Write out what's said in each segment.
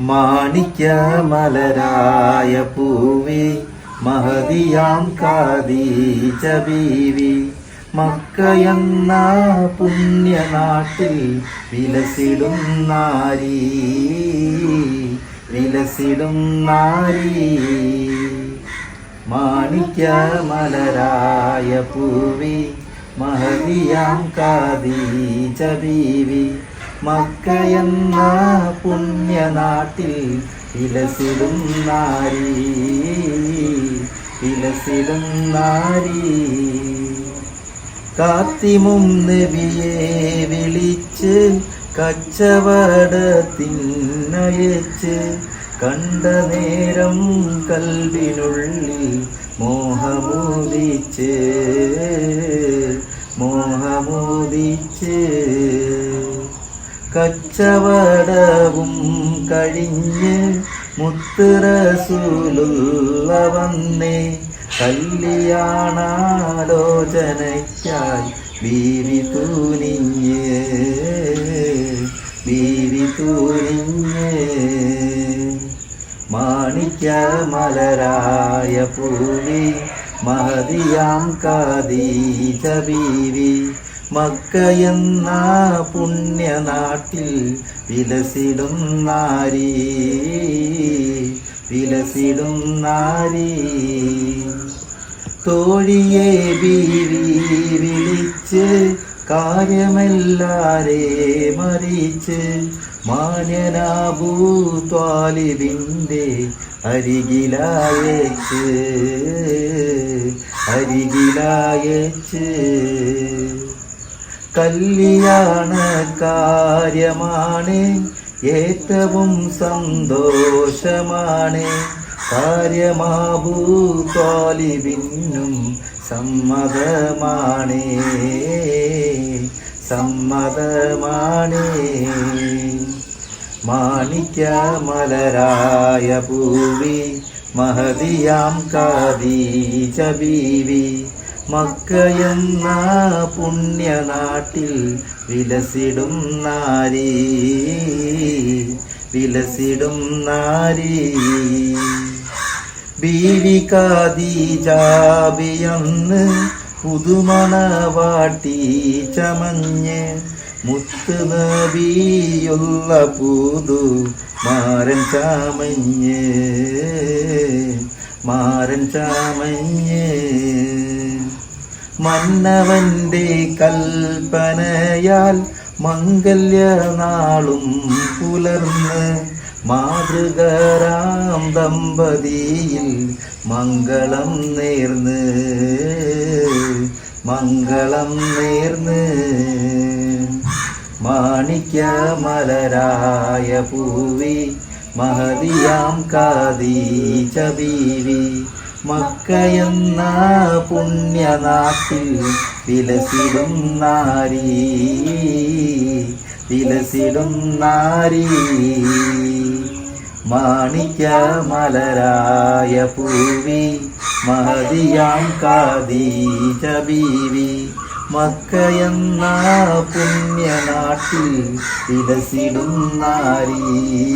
മാണിക്യ മലരായ പൂവി മഹതിയാം കാതീച്ച ബീവി മക്കയെന്ന പുണ്യനാട്ടിൽ വിലസിടും നാരി വിലസിടും നാരി. മാണിക്യ മലരായ പൂവി മഹതിയാം കാതീച്ച ബീവി മക്കയെന്ന പുണ്യനാട്ടിൽ വിലസിടും നാരി വിലസിടും നാരി. കാത്തിമും നബിയെ വിളിച്ച് കച്ചവടത്തിനയച്ച് കണ്ട നേരം കൽവിനുള്ളിൽ മോഹമോദിച്ച് മോഹമോദിച്ച്. കച്ചവടവും കഴിഞ്ഞ് മുത്തുറസൂലുള്ള വന്നേ. കല്യാണാലോചനയ്ക്കായി ബീവി തൂനിഞ്ഞ് ബീവി തൂനിഞ്ഞ്. മാണിക്യ മലരായ പൂവി മഹതിയാം കാതീജ ബീവി. മക്കയെന്ന പുണ്യനാട്ടിൽ വിലസിടും നാരി വിലസിടും നാരി. തോഴിയെ ബീവി വിളിച്ച് കാര്യമെല്ലാരെ മറിച്ച് മാന്യനാബൂ ത്വാലിബിന്റെ അരികിലായച്ച് അരികിലായച്ച്. കല്യാണ കാര്യമാണ്. ഏറ്റവും സന്തോഷമാണ്. കാര്യമാബൂ തോലിവിന്നും സമ്മതമാണ്. സമ്മതമാണ്. മാണിക്യ മലരായ പൂവി മഹതിയാം കാതീ ബീവി. മക്കയെന്ന പുണ്യനാട്ടിൽ വിലസിടും നാരി. വിലസിടും നാരി. ബീവി കാതീജാബിയന്ന് പുതുമണവാട്ടി ചമഞ്ഞ് മുത്ത് നബിയുള്ള പുതു മാരൻ ചാമഞ്ഞ്. മാരൻ ചാമഞ്ഞ്. മന്നവന്റെ കൽപ്പനയാൽ മംഗല്യനാളും പുലർന്ന് മാതൃകരാം ദമ്പതിയിൽ മംഗളം നേർന്ന് മംഗളം നേർന്ന്. മാണിക്യ മലരായ പൂവി മഹതിയാം കാതീച്ച ബീവി മക്കയെന്ന പുണ്യനാട്ടിൽ വിലസിടും നാരി. വിലസിടും നാരി. മാണിക്യ മലരായ പൂവി മഹതിയാം കാദീജ ബീവി. മക്കയെന്ന പുണ്യനാട്ടിൽ വിലസിടും നാരി.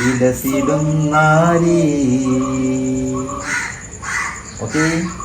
വിലസിടും നാരി. Okay?